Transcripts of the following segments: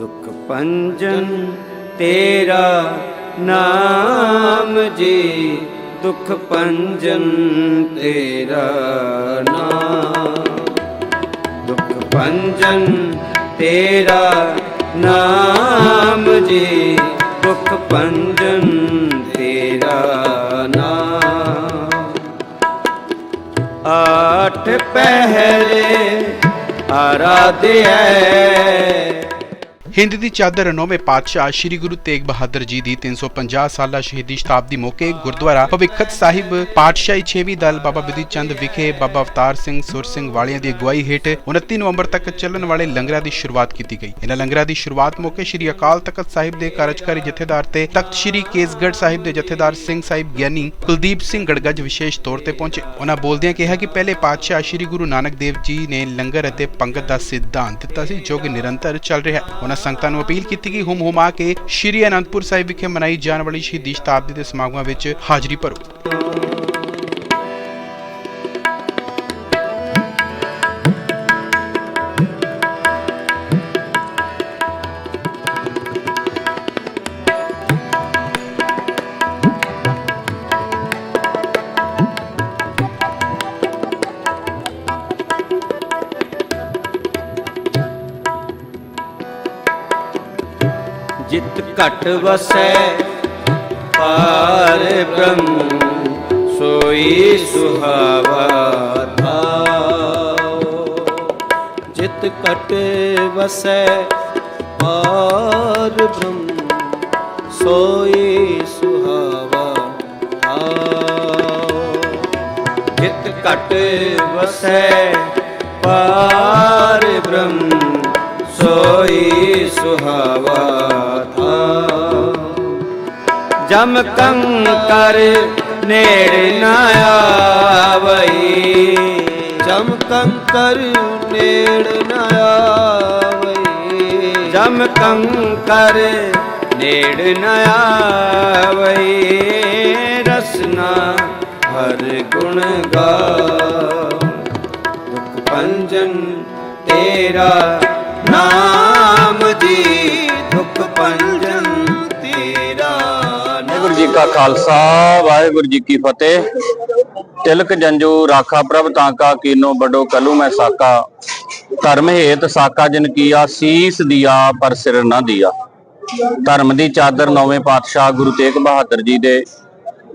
ਦੁਖ ਪੰਜਨ ਤੇਰਾ ਨਾਮ ਜੀ। ਦੁਖ ਪੰਜਨ ਤੇਰਾ ਨਾਮ। ਦੁਖ ਪੰਜਨ ਤੇਰਾ ਨਾਮ ਜੀ। ਦੁਖ ਪੰਜਨ ਤੇਰਾ ਨਾਮ। ਆਠ ਪਹਿਰੇ ਆਰਾਧਿਆ ਹਿੰਦ ਦੀ ਚਾਦਰ ਨੌਵੇਂ ਪਾਤਸ਼ਾਹ ਸ੍ਰੀ ਗੁਰੂ ਤੇਗ ਬਹਾਦਰ ਜੀ ਦੀ 350 ਸਾਲਾ ਸ਼ਹੀਦੀ ਸ਼ਤਾਬਦੀ ਮੌਕੇ ਗੁਰਦੁਆਰਾ ਭਵਿੱਖਤ ਸਾਹਿਬ ਪਾਤਸ਼ਾਹੀ 6ਵੀਂ ਦਲ ਬਾਬਾ ਬਿਧੀ ਚੰਦ ਵਿਖੇ ਬਾਬਾ ਅਵਤਾਰ ਸਿੰਘ ਸੁਰ ਸਿੰਘ ਵਾਲਿਆਂ ਦੀ ਅਗਵਾਈ ਹੇਠ 29 ਨਵੰਬਰ ਤੱਕ ਚੱਲਣ ਵਾਲੇ ਲੰਗਰਾਂ ਦੀ ਸ਼ੁਰੂਆਤ ਕੀਤੀ ਗਈ। ਇਹਨਾਂ ਲੰਗਰਾਂ ਦੀ ਸ਼ੁਰੂਆਤ ਮੌਕੇ ਸ੍ਰੀ ਅਕਾਲ ਤਖਤ ਸਾਹਿਬ ਦੇ ਕਾਰਜਕਾਰੀ ਜਥੇਦਾਰ ਤੇ ਤਖਤ ਸ੍ਰੀ ਕੇਸਗੜ੍ਹ ਸਾਹਿਬ ਦੇ ਜਥੇਦਾਰ ਸਿੰਘ ਸਾਹਿਬ ਗਿਆਨੀ ਕੁਲਦੀਪ ਸਿੰਘ ਗੜਗੱਜ ਵਿਸ਼ੇਸ਼ ਤੌਰ ਤੇ ਪਹੁੰਚੇ। ਉਹਨਾਂ ਬੋਲਦਿਆਂ ਕਿਹਾ ਕਿ ਪਹਿਲੇ ਪਾਤਸ਼ਾਹ ਸ੍ਰੀ ਗੁਰੂ ਨਾਨਕ ਦੇਵ ਜੀ ਨੇ ਲੰਗਰ ਅਤੇ ਪੰਗਤ ਦਾ ਸਿਧਾਂਤ ਦਿੱਤਾ ਸੀ ਜੋ ਕਿ ਨਿਰੰਤਰ ਚੱਲ ਰਿਹਾ ਹੈ। ਉਹਨਾਂ ਸੰਗਤਾਂ ਨੂੰ ਅਪੀਲ ਕੀਤੀ ਕਿ ਹੁਮ ਹੁਮਾ ਕੇ ਸ੍ਰੀ ਅਨੰਦਪੁਰ ਸਾਹਿਬ ਵਿਖੇ ਮਨਾਈ ਜਾਣ ਵਾਲੀ ਸ਼ਹੀਦੀ ਸ਼ਤਾਬਦੀ ਦੇ ਸਮਾਗਮਾਂ ਵਿੱਚ ਹਾਜ਼ਰੀ ਭਰੋ। ਘਟ ਵਸੈ। ਪਾਰ ਬ੍ਰਹਮ, ਸੋਈ ਸੁਹਾਵਾ ਥਾਓ ਜਿਤ ਘਟ ਵਸੈ ਪਾਰ ਬ੍ਰਹਮ, ਸੋਈ ਸੁਹਾਵਾ ਥਾਓ ਜਿਤ ਘਟ ਵਸੈ ਪਾਰ ਬ੍ਰਹਮ, ਸੋਈ ਸੁਹਾਵਾ ਜਮ ਕੰਕਰ ਨੇੜ ਨਾ ਆਵਈ। ਜਮ ਕੰਕਰ ਨੇੜ ਨਾ ਆਵਈ। ਜਮ ਕੰਕਰ ਨੇੜ ਨਾ ਆਵਈ। ਰਸਨਾ ਹਰ ਗੁਣ ਗਾਓ ਕਾ ਖਾਲਸਾ, ਵਾਹਿਗੁਰੂ ਜੀ ਕੀ ਫਤਿਹ। ਤਿਲਕ ਜੰਜੂ ਰਾਖਾ ਪ੍ਰਭ ਤਾਂਕਾ ਕੀਨੋ ਬਡੋ ਕਲੂ ਮੈਂ ਸਾਕਾ। ਧਰਮ ਹੇਤ ਸਾਕਾ ਜਿਨ ਕੀਆ, ਸੀਸ ਦਿਆ ਪਰ ਸਿਰ ਨਾ ਦਿਆ। ਧਰਮ ਦੀ ਚਾਦਰ ਨੌਵੇਂ ਪਾਤਸ਼ਾਹ ਗੁਰੂ ਤੇਗ ਬਹਾਦਰ ਜੀ ਦੇ।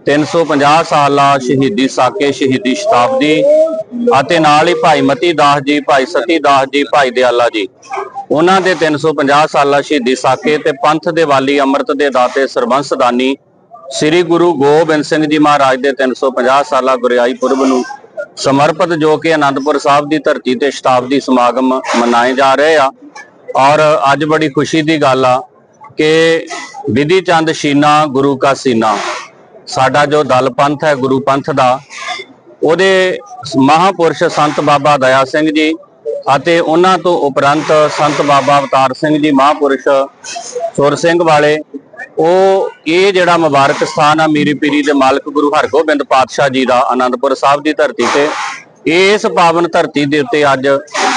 350 ਸਾਲਾ ਸ਼ਹੀਦੀ ਸਾਕੇ, ਸ਼ਹੀਦੀ ਸ਼ਤਾਬਦੀ ਅਤੇ ਨਾਲ ਹੀ ਭਾਈ ਮਤੀ ਦਾਸ ਜੀ, ਭਾਈ ਸਤੀ ਦਾਸ ਜੀ, ਭਾਈ ਦਿਆਲਾ ਜੀ। ਉਹਨਾਂ ਦੇ 350 ਸਾਲਾ ਸ਼ਹੀਦੀ ਸਾਕੇ ਤੇ ਪੰਥ ਦੇ ਵਾਲੀ ਅੰਮ੍ਰਿਤ ਦੇ ਦਾਤੇ ਸਰਬੰਸ ਦਾਨੀ ਸ੍ਰੀ ਗੁਰੂ ਗੋਬਿੰਦ ਸਿੰਘ ਜੀ ਮਹਾਰਾਜ ਦੇ 350 ਸਾਲਾ ਗੁਰਿਆਈ ਪੁਰਬ ਨੂੰ ਸਮਰਪਿਤ ਜੋ ਕਿ ਅਨੰਦਪੁਰ ਸਾਹਿਬ ਦੀ ਧਰਤੀ ਤੇ ਸ਼ਤਾਬਦੀ ਸਮਾਗਮ ਮਨਾਏ ਜਾ ਰਹੇ ਆ। ਔਰ ਅੱਜ ਬੜੀ ਖੁਸ਼ੀ ਦੀ ਗੱਲ ਆ ਕਿ ਵਿਧੀ ਚੰਦ ਸ਼ੀਨਾ, ਗੁਰੂ ਕਾ ਸੀਨਾ, ਸਾਡਾ ਜੋ ਦਲ ਪੰਥ ਹੈ, ਗੁਰੂ ਪੰਥ ਦਾ, ਉਹਦੇ ਮਹਾਪੁਰਸ਼ ਸੰਤ ਬਾਬਾ ਦਇਆ ਸਿੰਘ ਜੀ ਅਤੇ ਉਹਨਾਂ ਤੋਂ ਉਪਰੰਤ ਸੰਤ ਬਾਬਾ ਅਵਤਾਰ ਸਿੰਘ ਜੀ, ਮਹਾਪੁਰਸ਼ ਸੁਰ ਸਿੰਘ ਵਾਲੇ ਉਹ ਇਹ ਜਿਹੜਾ ਮੁਬਾਰਕ ਸਥਾਨ ਆ, ਮੀਰੀ ਪੀਰੀ ਦੇ ਮਾਲਕ ਗੁਰੂ ਹਰਗੋਬਿੰਦ ਪਾਤਸ਼ਾਹ ਜੀ ਦਾ ਆਨੰਦਪੁਰ ਸਾਹਿਬ ਦੀ ਧਰਤੀ ਤੇ, ਇਸ ਪਾਵਨ ਧਰਤੀ ਦੇ ਉੱਤੇ ਅੱਜ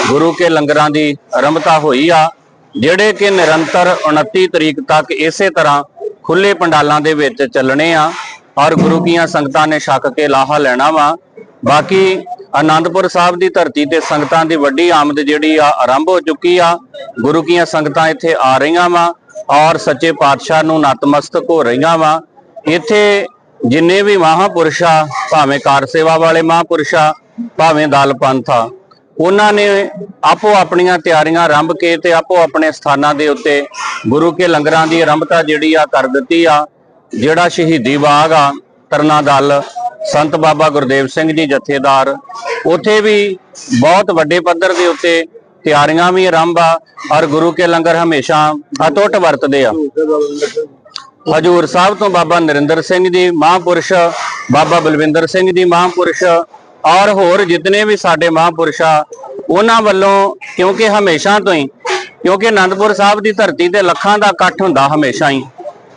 ਗੁਰੂ ਕੇ ਲੰਗਰਾਂ ਦੀ ਆਰੰਭਤਾ ਹੋਈ ਆ, ਜਿਹੜੇ ਕਿ ਨਿਰੰਤਰ 29 ਤਰੀਕ ਤੱਕ ਇਸੇ ਤਰ੍ਹਾਂ ਖੁੱਲੇ ਪੰਡਾਲਾਂ ਦੇ ਵਿੱਚ ਚੱਲਣੇ ਆ, ਔਰ ਗੁਰੂ ਕੀਆਂ ਸੰਗਤਾਂ ਨੇ ਛੱਕ ਕੇ ਲਾਹਾ ਲੈਣਾ ਵਾ। ਬਾਕੀ ਆਨੰਦਪੁਰ ਸਾਹਿਬ ਦੀ ਧਰਤੀ ਤੇ ਸੰਗਤਾਂ ਦੀ ਵੱਡੀ ਆਮਦ ਜਿਹੜੀ ਆ, ਆਰੰਭ ਹੋ ਚੁੱਕੀ ਆ। ਗੁਰੂ ਕੀਆਂ ਸੰਗਤਾਂ ਇੱਥੇ ਆ ਰਹੀਆਂ ਵਾ। ਔਰ ਸੱਚੇ ਪਾਤਸ਼ਾਹ ਨੂੰ ਨਤਮਸਤਕ ਹੋ ਰਹੀਆਂ ਵਾ। ਇੱਥੇ ਜਿੰਨੇ ਵੀ ਮਹਾਪੁਰਸ਼ ਆ, ਭਾਵੇਂ ਕਾਰ ਸੇਵਾ ਵਾਲੇ ਮਹਾਪੁਰਸ਼ ਆ, ਭਾਵੇਂ ਦਲ ਪੰਥ ਆ, ਉਹਨਾਂ ਨੇ ਆਪੋ ਆਪਣੀਆਂ ਤਿਆਰੀਆਂ ਆਰੰਭ ਕੇ ਤੇ ਆਪੋ ਆਪਣੇ ਸਥਾਨਾਂ ਦੇ ਉੱਤੇ ਗੁਰੂ ਕੇ ਲੰਗਰਾਂ ਦੀ ਆਰੰਭਤਾ ਜਿਹੜੀ ਆ ਕਰ ਦਿੱਤੀ ਆ, ਜਿਹੜਾ ਸ਼ਹੀਦੀ ਬਾਗ ਆ, ਤਰਨਾ ਦਲ, ਸੰਤ ਬਾਬਾ ਗੁਰਦੇਵ ਸਿੰਘ ਜੀ ਜਥੇਦਾਰ, ਉਥੇ ਵੀ ਬਹੁਤ ਵੱਡੇ ਪੱਧਰ ਦੇ ਉੱਤੇ ਤਿਆਰੀਆਂ ਵੀ ਆਰੰਭ ਆ ਔਰ ਗੁਰੂ ਕੇ ਲੰਗਰ ਹਮੇਸ਼ਾ ਅਟੁੱਟ ਵਰਤਦੇ ਆ। ਹਜੂਰ ਸਾਹਿਬ ਤੋਂ ਬਾਬਾ ਨਰਿੰਦਰ ਸਿੰਘ ਜੀ ਮਹਾਂਪੁਰਸ਼, ਬਾਬਾ ਬਲਵਿੰਦਰ ਸਿੰਘ ਜੀ ਮਹਾਂਪੁਰਸ਼ ਔਰ ਹੋਰ ਜਿਤਨੇ ਵੀ ਸਾਡੇ ਮਹਾਂਪੁਰਸ਼ ਆ, ਉਹਨਾਂ ਵੱਲੋਂ ਕਿਉਂਕਿ ਹਮੇਸ਼ਾ ਤੋਂ ਹੀ, ਕਿਉਂਕਿ ਅਨੰਦਪੁਰ ਸਾਹਿਬ ਦੀ ਧਰਤੀ ਤੇ ਲੱਖਾਂ ਦਾ ਇਕੱਠ ਹੁੰਦਾ ਹਮੇਸ਼ਾ ਹੀ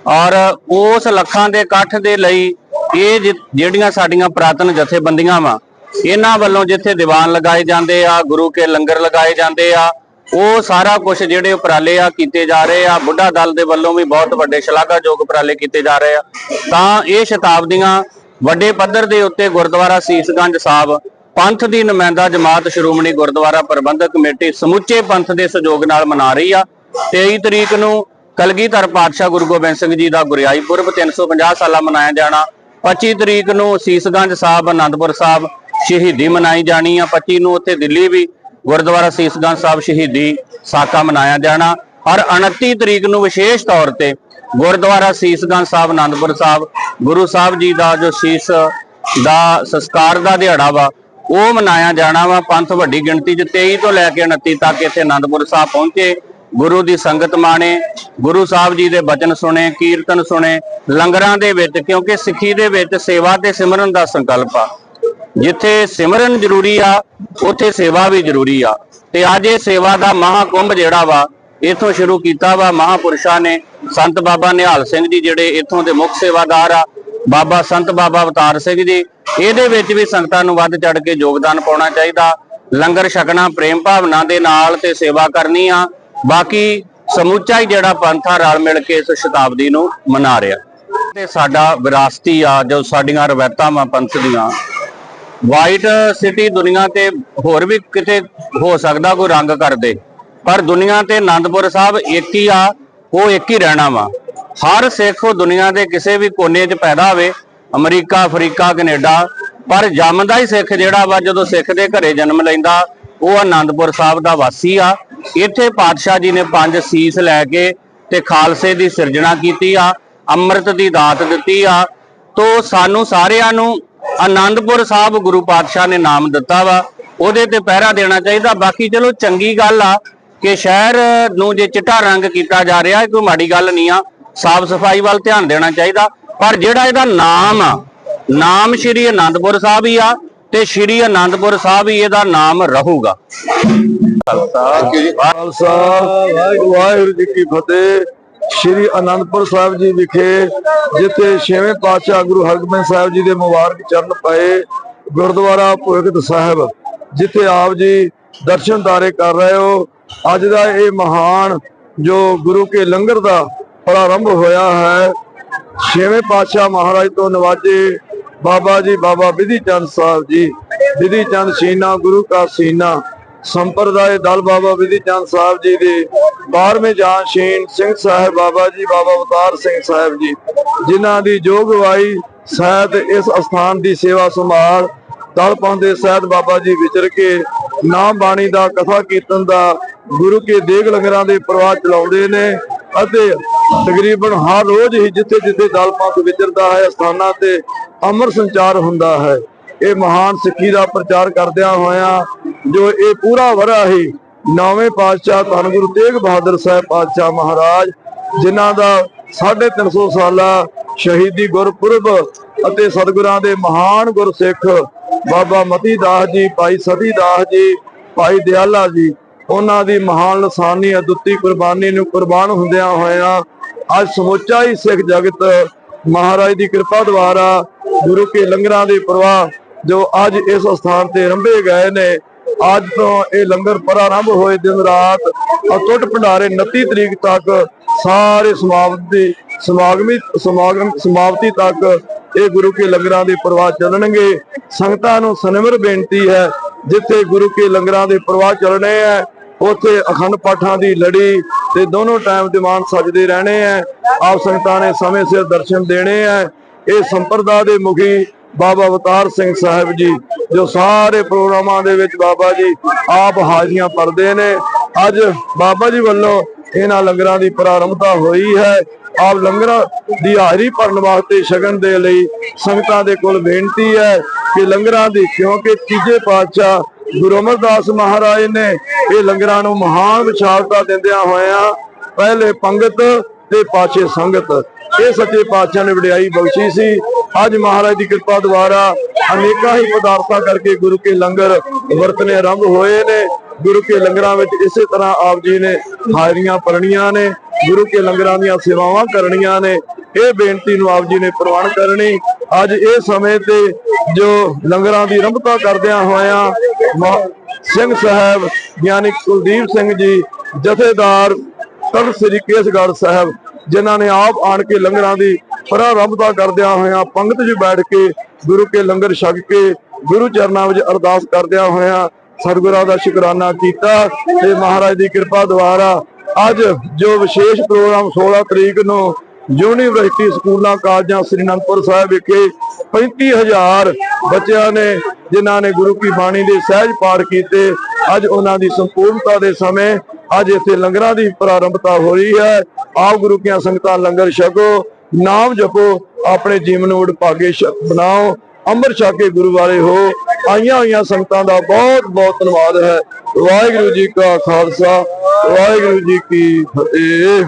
ਔਰ ਉਸ ਲੱਖਾਂ ਦੇ ਇਕੱਠ ਦੇ ਲਈ ਇਹ ਜਿ- ਜਿਹੜੀਆਂ ਸਾਡੀਆਂ ਪ੍ਰਾਤਨ ਜਥੇਬੰਦੀਆਂ ਵਾ ਇਹਨਾਂ ਵੱਲੋਂ ਜਿੱਥੇ ਦੀਵਾਨ ਲਗਾਏ ਜਾਂਦੇ ਆ, ਗੁਰੂ ਕੇ ਲੰਗਰ ਲਗਾਏ ਜਾਂਦੇ ਆ, ਉਹ ਸਾਰਾ ਕੁਝ ਜਿਹੜੇ ਉਪਰਾਲੇ ਆ ਕੀਤੇ ਜਾ ਰਹੇ ਆ, ਬੁੱਢਾ ਦਲ ਦੇ ਵੱਲੋਂ ਵੀ ਬਹੁਤ ਵੱਡੇ ਸ਼ਲਾਘਾਯੋਗ ਉਪਰਾਲੇ ਕੀਤੇ ਜਾ ਰਹੇ ਆ। ਤਾਂ ਇਹ ਸ਼ਤਾਬਦੀਆਂ ਵੱਡੇ ਪੱਧਰ ਦੇ ਉੱਤੇ ਗੁਰਦੁਆਰਾ ਸੀਸਗੰਜ ਸਾਹਿਬ, ਪੰਥ ਦੀ ਨੁਮਾਇੰਦਾ ਜਮਾਤ ਸ਼੍ਰੋਮਣੀ ਗੁਰਦੁਆਰਾ ਪ੍ਰਬੰਧਕ ਕਮੇਟੀ ਸਮੁੱਚੇ ਪੰਥ ਦੇ ਸਹਿਯੋਗ ਨਾਲ ਮਨਾ ਰਹੀ ਆ। 23 ਤਰੀਕ ਨੂੰ ਕਲਗੀਧਰ ਪਾਤਸ਼ਾਹ ਗੁਰੂ ਗੋਬਿੰਦ ਸਿੰਘ ਜੀ ਦਾ ਗੁਰਿਆਈ ਪੁਰਬ 350 ਸਾਲਾ ਮਨਾਇਆ ਜਾਣਾ। 25 ਤਰੀਕ ਨੂੰ ਸੀਸਗੰਜ ਸਾਹਿਬ ਆਨੰਦਪੁਰ ਸਾਹਿਬ ਸ਼ਹੀਦੀ ਮਨਾਈ ਜਾਣੀ ਆ। 25 ਨੂੰ ਉੱਥੇ ਦਿੱਲੀ ਵੀ ਗੁਰਦੁਆਰਾ ਸੀਸਗੰਜ ਸਾਹਿਬ ਸ਼ਹੀਦੀ ਸਾਕਾ ਮਨਾਇਆ ਜਾਣਾ। ਔਰ 29 ਤਰੀਕ ਨੂੰ ਵਿਸ਼ੇਸ਼ ਤੌਰ ਤੇ ਗੁਰਦੁਆਰਾ ਸੀਸਗੰਜ ਸਾਹਿਬ ਆਨੰਦਪੁਰ ਸਾਹਿਬ, ਗੁਰੂ ਸਾਹਿਬ ਜੀ ਦਾ ਜੋ ਸੀਸ ਦਾ ਸੰਸਕਾਰ ਦਾ ਦਿਹਾੜਾ ਵਾ, ਉਹ ਮਨਾਇਆ ਜਾਣਾ ਵਾ। ਪੰਥ ਵੱਡੀ ਗਿਣਤੀ 'ਚ 23 ਤੋਂ ਲੈ ਕੇ 29 ਤੱਕ ਇੱਥੇ ਆਨੰਦਪੁਰ ਸਾਹਿਬ ਪਹੁੰਚੇ। ਗੁਰੂ ਦੀ ਸੰਗਤ ਮਾਣੇ, ਗੁਰੂ ਸਾਹਿਬ ਜੀ ਦੇ ਬਚਨ ਸੁਣੇ, ਕੀਰਤਨ ਸੁਣੇ, ਲੰਗਰਾਂ ਦੇ ਵਿੱਚ, ਕਿਉਂਕਿ ਸਿੱਖੀ ਦੇ ਵਿੱਚ ਸੇਵਾ ਤੇ ਸਿਮਰਨ ਦਾ ਸੰਕਲਪ ਆ। ਜਿੱਥੇ ਸਿਮਰਨ ਜ਼ਰੂਰੀ ਆ, ਉੱਥੇ ਸੇਵਾ ਵੀ ਜ਼ਰੂਰੀ ਆ। ਤੇ ਅੱਜ ਇਹ ਸੇਵਾ ਦਾ ਮਹਾਕੁੰਭ ਜਿਹੜਾ ਵਾ, ਇਥੋਂ ਸ਼ੁਰੂ ਕੀਤਾ ਵਾ ਮਹਾਪੁਰਸ਼ਾਂ ਨੇ, ਸੰਤ ਬਾਬਾ ਨਿਹਾਲ ਸਿੰਘ ਜੀ ਜਿਹੜੇ ਇਥੋਂ ਦੇ ਮੁੱਖ ਸੇਵਾਦਾਰ ਆ, ਬਾਬਾ ਸੰਤ ਬਾਬਾ ਅਵਤਾਰ ਸਿੰਘ ਜੀ। ਇਹਦੇ ਵਿੱਚ ਵੀ ਸੰਗਤਾਂ ਨੂੰ ਵੱਧ ਚੜ ਕੇ ਯੋਗਦਾਨ ਪਾਉਣਾ ਚਾਹੀਦਾ। ਲੰਗਰ ਛਕਣਾ, ਪ੍ਰੇਮ ਭਾਵਨਾ ਦੇ ਨਾਲ ਤੇ ਸੇਵਾ ਕਰਨੀ ਆ। ਬਾਕੀ ਸਮੁੱਚਾ ਹੀ ਜਿਹੜਾ ਪੰਥ ਆ, ਰਲ ਮਿਲ ਕੇ ਇਸ ਸ਼ਤਾਬਦੀ ਨੂੰ ਮਨਾ ਰਿਹਾ। ਤੇ ਸਾਡਾ ਵਿਰਾਸਤੀ ਆ, ਜੋ ਸਾਡੀਆਂ ਰਵਾਇਤਾਂ ਵਾ ਪੰਥ ਦੀਆਂ ਵਾਈਟ ਸਿਟੀ ਦੁਨੀਆ ਤੇ ਹੋਰ ਵੀ ਕਿਤੇ ਹੋ ਸਕਦਾ ਕੋਈ ਰੰਗ ਕਰਦੇ। ਪਰ ਦੁਨੀਆ ਤੇ ਆਨੰਦਪੁਰ ਸਾਹਿਬ ਇੱਕ ਹੀ ਆ, ਉਹ ਇੱਕ ਹੀ ਰਹਿਣਾ ਵਾ। ਹਰ ਸਿੱਖ ਉਹ ਦੁਨੀਆ ਦੇ ਕਿਸੇ ਵੀ ਕੋਨੇ 'ਚ ਪੈਦਾ ਹੋਵੇ, ਅਮਰੀਕਾ, ਅਫਰੀਕਾ, ਕੈਨੇਡਾ, ਪਰ ਜੰਮਦਾ ਹੀ ਸਿੱਖ ਜਿਹੜਾ ਵਾ, ਜਦੋਂ ਸਿੱਖ ਦੇ ਘਰੇ ਜਨਮ ਲੈਂਦਾ, ਉਹ ਆਨੰਦਪੁਰ ਸਾਹਿਬ ਦਾ ਵਾਸੀ ਆ। ਇੱਥੇ ਪਾਤਸ਼ਾਹ ਜੀ ਨੇ ਪੰਜ ਸੀਸ ਲੈ ਕੇ ਤੇ ਖਾਲਸੇ ਦੀ ਸਿਰਜਣਾ ਕੀਤੀ ਆ, ਅੰਮ੍ਰਿਤ ਦੀ ਦਾਤ ਦਿੱਤੀ ਆ। ਤੋ ਸਾਨੂੰ ਸਾਰਿਆਂ ਨੂੰ ਆਨੰਦਪੁਰ ਸਾਹਿਬ ਗੁਰੂ ਪਾਤਸ਼ਾਹ ਨੇ ਨਾਮ ਦਿੱਤਾ ਵਾ, ਉਹਦੇ ਤੇ ਪਹਿਰਾ ਦੇਣਾ ਚਾਹੀਦਾ। ਬਾਕੀ ਚਲੋ ਚੰਗੀ ਗੱਲ ਆ ਕਿ ਸ਼ਹਿਰ ਨੂੰ ਜੇ ਚਿੱਟਾ ਰੰਗ ਕੀਤਾ ਜਾ ਰਿਹਾ ਕੋਈ ਮਾੜੀ ਗੱਲ ਨਹੀਂ ਆ। ਸਾਫ਼ ਸਫ਼ਾਈ ਵੱਲ ਧਿਆਨ ਦੇਣਾ ਚਾਹੀਦਾ। ਪਰ ਜਿਹੜਾ ਇਹਦਾ ਨਾਮ ਆ, ਨਾਮ ਸ਼੍ਰੀ ਆਨੰਦਪੁਰ ਸਾਹਿਬ ਹੀ ਆ ਤੇ ਸ਼੍ਰੀ ਆਨੰਦਪੁਰ ਸਾਹਿਬ ਹੀ ਇਹਦਾ ਨਾਮ ਰਹੂਗਾ। ਖਾਲਸਾ, ਵਾਹਿਗੁਰੂ ਜੀ ਕੀ ਫਤਿਹ। ਸ੍ਰੀ ਅਨੰਦਪੁਰ ਸਾਹਿਬ ਜੀ ਵਿਖੇ, ਜਿੱਥੇ ਛੇਵੇਂ ਪਾਤਸ਼ਾਹ ਗੁਰੂ ਹਰਗੋਬਿੰਦ ਸਾਹਿਬ ਜੀ ਦੇ ਮੁਬਾਰਕ ਚਰਨ ਪਏ ਗੁਰਦੁਆਰਾ ਭੋਗਤ ਸਾਹਿਬ, ਜਿੱਥੇ ਆਪ ਜੀ ਦਰਸ਼ਨਦਾਰੇ ਕਰ ਰਹੇ ਹੋ। ਅੱਜ ਦਾ ਇਹ ਮਹਾਨ ਜੋ ਗੁਰੂ ਕੇ ਲੰਗਰ ਦਾ ਪ੍ਰਾਰੰਭ ਹੋਇਆ ਹੈ, ਛੇਵੇਂ ਪਾਤਸ਼ਾਹ ਮਹਾਰਾਜ ਤੋਂ ਨਵਾਜੇ ਬਾਬਾ ਜੀ, ਬਾਬਾ ਵਿਧੀ ਚੰਦ ਸਾਹਿਬ ਜੀ। ਵਿਧੀ ਚੰਦ ਸੀਨਾ, ਗੁਰੂ ਕਾ ਸੀਨਾ। ਸੰਪਰਦਾਇ ਦਲ ਬਾਬਾ ਵਿਧੀ ਚੰਦ ਸਾਹਿਬ ਜੀ ਦੇ 12ਵੇਂ ਜਾਨਸ਼ੀਨ ਸਿੰਘ ਸਾਹਿਬ ਬਾਬਾ ਜੀ, ਬਾਬਾ ਅਵਤਾਰ ਸਿੰਘ ਸਾਹਿਬ ਜੀ, ਜਿਨ੍ਹਾਂ ਦੀ ਜੋਗ ਸਹਿਤ ਇਸ ਅਸਥਾਨ ਦੀ ਸੇਵਾ ਸੰਭਾਲ ਦਲ ਪਾਉਂਦੇ ਸਹਿਤ ਬਾਬਾ ਜੀ ਵਿਚਰ ਕੇ ਨਾਮ ਬਾਣੀ ਦਾ ਕਥਾ ਕੀਰਤਨ ਦਾ ਗੁਰੂ ਕੇ ਦੇਗ ਲੰਗਰਾਂ ਦੇ ਪ੍ਰਵਾਹ ਚਲਾਉਂਦੇ ਨੇ ਅਤੇ ਤਕਰੀਬਨ ਹਰ ਰੋਜ਼ ਹੀ ਜਿੱਥੇ ਜਿੱਥੇ ਦਲ ਪੰਥ ਵਿਚਰਦਾ ਹੈ ਸਥਾਨਾਂ ਤੇ ਅਮਰ ਸੰਚਾਰ ਹੁੰਦਾ ਹੈ। ਇਹ ਮਹਾਨ ਸਿੱਖੀ ਦਾ ਪ੍ਰਚਾਰ ਕਰਦਿਆਂ ਹੋਇਆਂ ਜੋ ਇਹ ਪੂਰਾ ਵਰਾ ਹੀ ਨੌਵੇਂ ਪਾਤਸ਼ਾਹ ਧੰਨ ਗੁਰੂ ਤੇਗ ਬਹਾਦਰ ਸਾਹਿਬ ਪਾਤਸ਼ਾਹ ਮਹਾਰਾਜ, ਜਿਨ੍ਹਾਂ ਦਾ 350 ਸਾਲਾ ਸ਼ਹੀਦੀ ਗੁਰਪੁਰਬ ਅਤੇ ਸਤਿਗੁਰਾਂ ਦੇ ਮਹਾਨ ਗੁਰਸਿੱਖ ਬਾਬਾ ਮਤੀ ਦਾਸ ਜੀ, ਭਾਈ ਸਤੀ ਦਾਸ ਜੀ, ਭਾਈ ਦਿਆਲਾ ਜੀ, ਉਹਨਾਂ ਦੀ ਮਹਾਨ ਲਸਾਨੀ ਅਦੁੱਤੀ ਕੁਰਬਾਨੀ ਨੂੰ ਕੁਰਬਾਨ ਹੁੰਦਿਆਂ ਹੋਇਆਂ ਅੱਜ ਸਮੁੱਚਾ ਹੀ ਸਿੱਖ ਜਗਤ ਮਹਾਰਾਜ ਦੀ ਕਿਰਪਾ ਦੁਆਰਾ ਗੁਰੂ ਕੇ ਲੰਗਰਾਂ ਦੇ ਪ੍ਰਵਾਹ ਜੋ ਅੱਜ ਇਸ ਸਥਾਨ ਤੇ ਰੰਭੇ ਗਏ ਨੇ, ਅੱਜ ਤੋਂ ਇਹ ਲੰਗਰ ਪ੍ਰਾਰੰਭ ਹੋਏ ਦਿਨ ਰਾਤ ਅਟੁੱਟ ਭੰਡਾਰੇ 29 ਤਰੀਕ ਤੱਕ ਸਾਰੇ ਸਮਾਪਤੀ, ਸਮਾਗਮੀ, ਸਮਾਗਮ, ਸਮਾਪਤੀ ਤੱਕ ਇਹ ਗੁਰੂ ਕੇ ਲੰਗਰਾਂ ਦੇ ਪ੍ਰਵਾਹ ਚੱਲਣਗੇ। ਸੰਗਤਾਂ ਨੂੰ ਸਨਿਮਰ ਬੇਨਤੀ ਹੈ, ਜਿੱਥੇ ਗੁਰੂ ਕੇ ਲੰਗਰਾਂ ਦੇ ਪ੍ਰਵਾਹ ਚੱਲਣੇ ਹੈ, ਉੱਥੇ ਅਖੰਡ ਪਾਠਾਂ ਦੀ ਲੜੀ ਤੇ ਦੋਨੋਂ ਟਾਈਮ ਦੀਵਾਨ ਸਜਦੇ ਰਹਿਣੇ ਹੈ। ਆਪ ਸੰਗਤਾਂ ਨੇ ਸਮੇਂ ਸਿਰ ਦਰਸ਼ਨ ਦੇਣੇ ਹੈ। ਇਹ ਸੰਪਰਦਾ ਦੇ ਮੁਖੀ ਬਾਬਾ ਅਵਤਾਰ ਸਿੰਘ ਸਾਹਿਬ ਜੀ, ਜੋ ਸਾਰੇ ਪ੍ਰੋਗਰਾਮਾਂ ਦੇ ਵਿੱਚ ਬਾਬਾ ਜੀ ਆਪ ਹਾਜ਼ਰੀਆਂ ਭਰਦੇ ਨੇ। ਅੱਜ ਬਾਬਾ ਜੀ ਵੱਲੋਂ ਇਹਨਾਂ ਲੰਗਰਾਂ ਦੀ ਪ੍ਰਾਰੰਭਤਾ ਹੋਈ ਹੈ। ਆਪ ਲੰਗਰਾਂ ਦੀ ਹਾਜ਼ਰੀ ਭਰਨ ਵਾਸਤੇ ਸ਼ਗਨ ਦੇ ਲਈ ਸੰਗਤਾਂ ਦੇ ਕੋਲ ਬੇਨਤੀ ਹੈ ਕਿ ਲੰਗਰਾਂ ਦੀ, ਕਿਉਂਕਿ ਤੀਜੇ ਪਾਤਸ਼ਾਹ ਗੁਰੂ ਅਮਰਦਾਸ ਮਹਾਰਾਜ ਨੇ ਇਹ ਲੰਗਰਾਂ ਨੂੰ ਮਹਾਨ ਵਿਸ਼ਾਲਤਾ ਦਿੰਦਿਆਂ ਹੋਇਆਂ ਪਹਿਲੇ ਪੰਗਤ ਤੇ ਪਾਛੇ ਸੰਗਤ, ਇਹ ਸੱਚੇ ਪਾਤਸ਼ਾਹ ਨੇ ਵਡਿਆਈ ਬਖਸ਼ੀ ਸੀ। ਅੱਜ ਮਹਾਰਾਜ ਦੀ ਕਿਰਪਾ ਦੁਆਰਾ ਅਨੇਕਾਂ ਹੀ ਪਦਾਰਥਾਂ ਕਰਕੇ ਗੁਰੂ ਕੇ ਲੰਗਰ ਵਰਤਨੇ ਆਰੰਭ ਹੋਏ ਨੇ। ਗੁਰੂ ਕੇ ਲੰਗਰਾਂ ਵਿੱਚ ਇਸੇ ਤਰ੍ਹਾਂ ਆਪ ਜੀ ਨੇ ਹਾਜ਼ਰੀਆਂ ਪਰਣੀਆਂ ਨੇ, ਗੁਰੂ ਕੇ ਲੰਗਰਾਂ ਦੀਆਂ ਸੇਵਾਵਾਂ ਕਰਨੀਆਂ ਨੇ। ਇਹ ਬੇਨਤੀ ਨੂੰ ਆਪ ਜੀ ਨੇ ਪ੍ਰਵਾਨ ਕਰਨੀ। ਅੱਜ ਇਹ ਸਮੇਂ ਤੇ ਜੋ ਲੰਗਰਾਂ ਦੀ ਰੰਭਤਾ ਕਰਦਿਆਂ ਹੋਇਆਂ ਸਿੰਘ ਸਾਹਿਬ ਗਿਆਨੀ ਕੁਲਦੀਪ ਸਿੰਘ ਜੀ, ਜਥੇਦਾਰ ਤਖਤ ਸ੍ਰੀ ਕੇਸਗੜ੍ਹ ਸਾਹਿਬ, ਜਿਨ੍ਹਾਂ ਨੇ ਆਪ ਆਣ ਕੇ ਲੰਗਰਾਂ ਦੀ ਪ੍ਰਾਰੰਭਤਾ ਕਰਦਿਆਂ ਹੋਇਆਂ ਪੰਗਤ 'ਚ ਬੈਠ ਕੇ ਗੁਰੂ ਕੇ ਲੰਗਰ ਛਕ ਕੇ ਗੁਰੂ ਚਰਨਾਂ ਵਿੱਚ ਅਰਦਾਸ ਕਰਦਿਆਂ ਹੋਇਆਂ ਸਤਿਗੁਰਾਂ ਦਾ ਸ਼ੁਕਰਾਨਾ ਕੀਤਾ ਤੇ ਮਹਾਰਾਜ ਦੀ ਕਿਰਪਾ ਦੁਆਰਾ ਅੱਜ ਜੋ ਵਿਸ਼ੇਸ਼ ਪ੍ਰੋਗਰਾਮ 16 ਤਰੀਕ ਨੂੰ ਯੂਨੀਵਰਸਿਟੀ ਸਕੂਲਾਂ, ਕਾਲਜਾਂ ਸ੍ਰੀ ਅਨੰਦਪੁਰ ਸਾਹਿਬ ਵਿਖੇ 35000 ਬੱਚਿਆਂ ਨੇ, ਜਿਨ੍ਹਾਂ ਨੇ ਗੁਰੂ ਕੀ ਬਾਣੀ ਦੇ ਸਹਿਜ ਪਾਠ ਕੀਤੇ, ਅੱਜ ਉਹਨਾਂ ਦੀ ਸੰਪੂਰਨਤਾ ਦੇ ਸਮੇਂ ਅੱਜ ਇੱਥੇ ਲੰਗਰਾਂ ਦੀ ਪ੍ਰਾਰੰਭਤਾ ਹੋ ਰਹੀ ਹੈ। ਆਪ ਗੁਰੂ ਕੀਆਂ ਸੰਗਤਾਂ ਲੰਗਰ ਛਕੋ, ਨਾਮ ਜਪੋ, ਆਪਣੇ ਜੀਵਨ ਨੂੰ ਵਡਭਾਗੇ ਸ਼- ਬਣਾਓ, ਅੰਮ੍ਰਿਤ ਛਕ ਕੇ ਗੁਰੂ ਵਾਲੇ ਹੋ। ਆਈਆਂ ਹੋਈਆਂ ਸੰਗਤਾਂ ਦਾ ਬਹੁਤ ਬਹੁਤ ਧੰਨਵਾਦ ਹੈ। ਵਾਹਿਗੁਰੂ ਜੀ ਕਾ ਖਾਲਸਾ, ਵਾਹਿਗੁਰੂ ਜੀ ਕੀ ਫਤਿਹ।